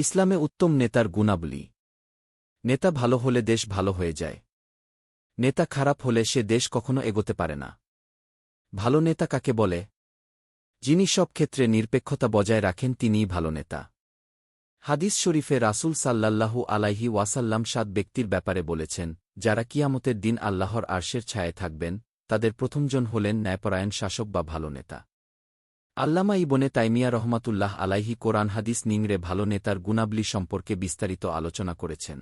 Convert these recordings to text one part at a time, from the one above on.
ইসলামে উত্তম নেতার গুণাবলী। নেতা ভালো হলে দেশ ভালো হয়ে যায়। নেতা খারাপ হলে সে দেশ কখনো এগোতে পারে না। ভালো নেতা কাকে বলে? যিনি সব ক্ষেত্রে নিরপেক্ষতা বজায় রাখেন তিনিই ভালো নেতা। হাদিস শরীফে রাসূল সাল্লাল্লাহু আলাইহি ওয়াসাল্লাম সাত ব্যক্তির ব্যাপারে বলেছেন, যারা কিয়ামতের দিন আল্লাহর আরশের ছায়ে থাকবেন, তাদের প্রথমজন হলেন ন্যায়পরায়ণ শাসক বা ভালো নেতা। আল্লামা ইবনে তাইমিয়া রহমাতুল্লাহ আলাইহি কোরআন হাদিস নিংড়ে ভালো নেতার গুণাবলী সম্পর্কে বিস্তারিত আলোচনা করেছেন।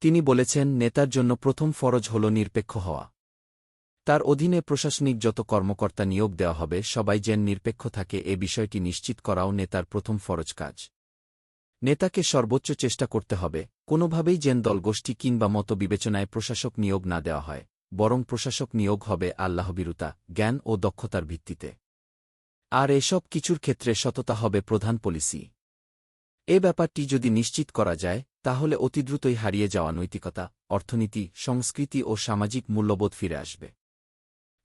তিনি বলেছেন, নেতার জন্য প্রথম ফরজ হল নিরপেক্ষ হওয়া। তার অধীনে প্রশাসনিক যত কর্মকর্তা নিয়োগ দেওয়া হবে, সবাই যেন নিরপেক্ষ থাকে, এ বিষয়টি নিশ্চিত করাও নেতার প্রথম ফরজ কাজ। নেতাকে সর্বোচ্চ চেষ্টা করতে হবে, কোনোভাবেই যেন দলগোষ্ঠী কিংবা মত বিবেচনায় প্রশাসক নিয়োগ না দেওয়া হয়, বরং প্রশাসক নিয়োগ হবে আল্লাহবিরুতা, জ্ঞান ও দক্ষতার ভিত্তিতে। আর এসব কিছুর ক্ষেত্রে সততা হবে প্রধান পলিসি। এ ব্যাপারটি যদি নিশ্চিত করা যায়, তাহলে অতিদ্রুতই হারিয়ে যাওয়া নৈতিকতা, অর্থনীতি, সংস্কৃতি ও সামাজিক মূল্যবোধ ফিরে আসবে।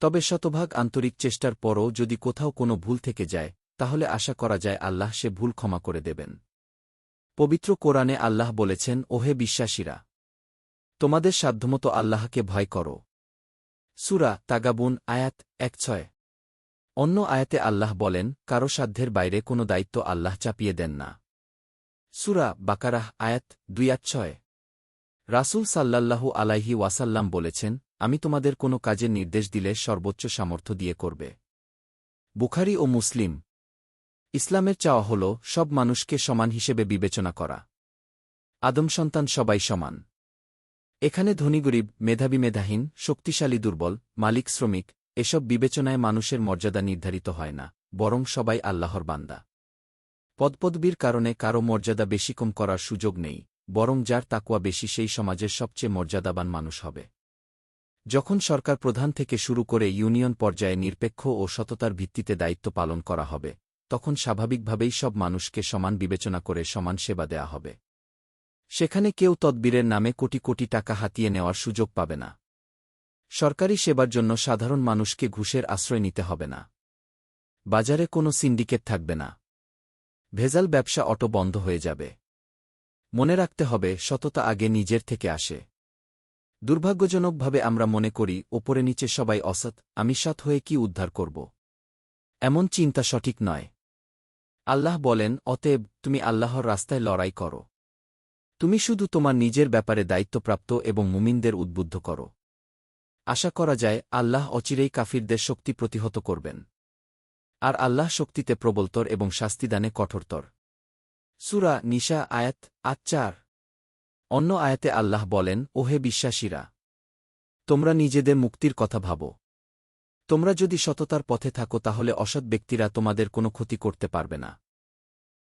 তবে শতভাগ আন্তরিক চেষ্টার পরও যদি কোথাও কোনো ভুল থেকে যায়, তাহলে আশা করা যায় আল্লাহ সে ভুল ক্ষমা করে দেবেন। পবিত্র কোরআনে আল্লাহ বলেছেন, ওহে বিশ্বাসীরা, তোমাদের সাধ্যমতো আল্লাহকে ভয় করো। সুরা তাগাবুন আয়াত এক ছয়। অন্য আয়াতে আল্লাহ বলেন, কারও সাধ্যের বাইরে কোনো দায়িত্ব আল্লাহ চাপিয়ে দেন না। সুরা বাকারাহ, আয়াত দুই আট ছয়। রাসূল সাল্লাল্লাহু আলাইহি ওয়াসাল্লাম বলেছেন, আমি তোমাদের কোনো কাজের নির্দেশ দিলে সর্বোচ্চ সামর্থ্য দিয়ে করবে। বুখারি ও মুসলিম। ইসলামের চাওয়া হল, সব মানুষকে সমান হিসেবে বিবেচনা করা। আদম সন্তান সবাই সমান। এখানে ধনী গরিব, মেধাবী, মেধাহীন, শক্তিশালী, দুর্বল, মালিক, শ্রমিক এসব বিবেচনায় মানুষের মর্যাদা নির্ধারিত হয় না, বরং সবাই আল্লাহর বান্দা। পদপদবীর কারণে কারও মর্যাদা বেশি কম করার সুযোগ নেই, বরং যার তাকুয়া বেশি সেই সমাজের সবচেয়ে মর্যাদাবান মানুষ হবে। যখন সরকার প্রধান থেকে শুরু করে ইউনিয়ন পর্যায়ে নিরপেক্ষ ও সততার ভিত্তিতে দায়িত্ব পালন করা হবে, তখন স্বাভাবিকভাবেই সব মানুষকে সমান বিবেচনা করে সমান সেবা দেয়া হবে। সেখানে কেউ তদবিরের নামে কোটি কোটি টাকা হাতিয়ে নেওয়ার সুযোগ পাবে না। সরকারি সেবার জন্য সাধারণ মানুষকে ঘুষের আশ্রয় নিতে হবে না। বাজারে কোনো সিন্ডিকেট থাকবে না। ভেজাল ব্যবসা অটো বন্ধ হয়ে যাবে। মনে রাখতে হবে, সততা আগে নিজের থেকে আসে। দুর্ভাগ্যজনকভাবে আমরা মনে করি, ওপরে নিচে সবাই অসৎ, আমি সৎ হয়ে কি উদ্ধার করব? এমন চিন্তা সঠিক নয়। আল্লাহ বলেন, অতএব তুমি আল্লাহর রাস্তায় লড়াই করো। তুমি শুধু তোমার নিজের ব্যাপারে দায়িত্বপ্রাপ্ত এবং মুমিনদের উদ্বুদ্ধ করো। আশা করা যায় আল্লাহ অচিরেই কাফিরদের শক্তি প্রতিহত করবেন। আর আল্লাহ শক্তিতে প্রবলতর এবং শাস্তিদানে কঠোরতর। সুরা নিশা আয়াত আচ্চার অন্য আয়াতে আল্লাহ বলেন, ওহে বিশ্বাসীরা! তোমরা নিজেদের মুক্তির কথা ভাবো। তোমরা যদি সততার পথে থাকো, তাহলে অসৎ ব্যক্তিরা তোমাদের কোনো ক্ষতি করতে পারবে না।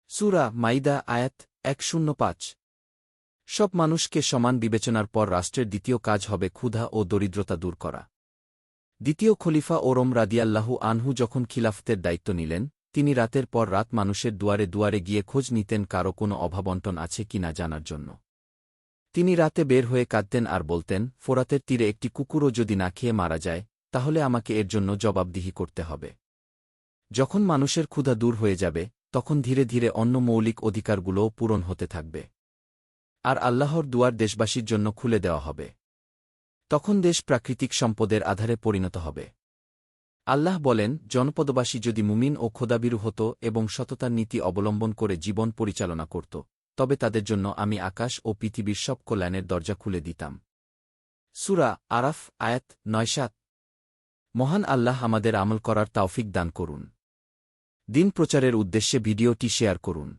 সুরা মাইদা আয়াত এক শূন্য পাঁচ। সব মানুষকে সমান বিবেচনার পর রাষ্ট্রের দ্বিতীয় কাজ হবে ক্ষুধা ও দরিদ্রতা দূর করা। দ্বিতীয় খলিফা ওরম রাদিয়াল্লাহু আনহু যখন খিলাফতের দায়িত্ব নিলেন, তিনি রাতের পর রাত মানুষের দুয়ারে দুয়ারে গিয়ে খোঁজ নিতেন কারও কোনো অভাবন্টন আছে কি না জানার জন্য। তিনি রাতে বের হয়ে কাঁদতেন আর বলতেন, ফোরাতের তীরে একটি কুকুরও যদি না খেয়ে মারা যায়, তাহলে আমাকে এর জন্য জবাবদিহি করতে হবে। যখন মানুষের ক্ষুধা দূর হয়ে যাবে, তখন ধীরে ধীরে অন্য মৌলিক অধিকারগুলোও পূরণ হতে থাকবে। আর আল্লাহর দুয়ার দেশবাসীর জন্য খুলে দেওয়া হবে। তখন দেশ প্রাকৃতিক সম্পদের আধারে পরিণত হবে। আল্লাহ বলেন, জনপদবাসী যদি মুমিন ও খোদাবিরু হতো এবং সততার নীতি অবলম্বন করে জীবন পরিচালনা করত, তবে তাদের জন্য আমি আকাশ ও পৃথিবীর সব কল্যাণের দরজা খুলে দিতাম। সুরা আরাফ, আয়াত নয়সাত মহান আল্লাহ আমাদের আমল করার তাওফিক দান করুন। দিন প্রচারের উদ্দেশ্যে ভিডিওটি শেয়ার করুন।